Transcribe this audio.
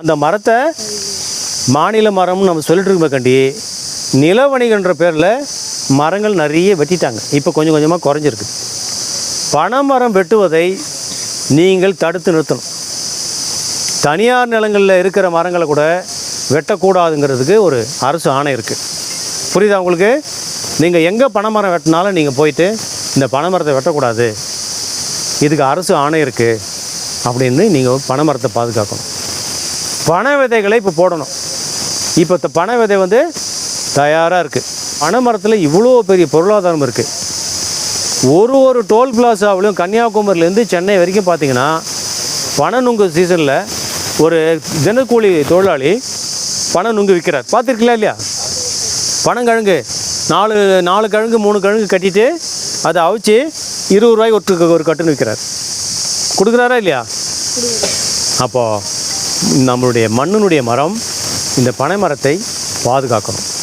அந்த மரத்தை மாநில மரம்னு நம்ம சொல்லிட்டு இருக்கோமே நிலவணிகன்ற பேரில் மரங்கள் நிறைய வெட்டிட்டாங்க. இப்போ கொஞ்சம் கொஞ்சமாக குறைஞ்சிருக்கு. பனைமரம் வெட்டுவதை நீங்கள் தடுத்து நிறுத்தணும். தனியார் நிலங்களில் இருக்கிற மரங்களை கூட வெட்டக்கூடாதுங்கிறதுக்கு ஒரு அரசு ஆணை இருக்குது புரியுதா உங்களுக்கு? நீங்கள் எங்கே பனைமரம் வெட்டினாலும் நீங்கள் போயிட்டு இந்த பனைமரத்தை வெட்டக்கூடாது. இதுக்கு அரசு ஆணை இருக்குது அப்படின்னு நீங்கள் பனைமரத்தை பாதுகாக்கணும். பனை விதைகளை இப்போ போடணும். இப்போ இந்த பனை விதை வந்து தயாராக இருக்குது பனை மரத்தில் இவ்வளோ பெரிய பொருளாதாரம் இருக்குது ஒரு ஒரு டோல் பிளாசாவிலும் கன்னியாகுமரியிலேருந்து சென்னை வரைக்கும் பார்த்தீங்கன்னா பனை நுங்கு சீசனில் ஒரு தினக்கூலி தொழிலாளி பனை நுங்கு விற்கிறார் பார்த்துருக்கீங்களா இல்லையா? பனங்கிழங்கு. நாலு நாலு கிழங்கு மூணு கிழங்கு கட்டிட்டு அதை அவிச்சு இருபது ரூபாய் ஒரு ஒரு கட்டுன்னு விற்கிறார் கொடுக்குறாரா இல்லையா? அப்போது நம்மளுடைய மண்ணினுடைய மரம் இந்த பனை மரத்தை பாதுகாக்கணும்.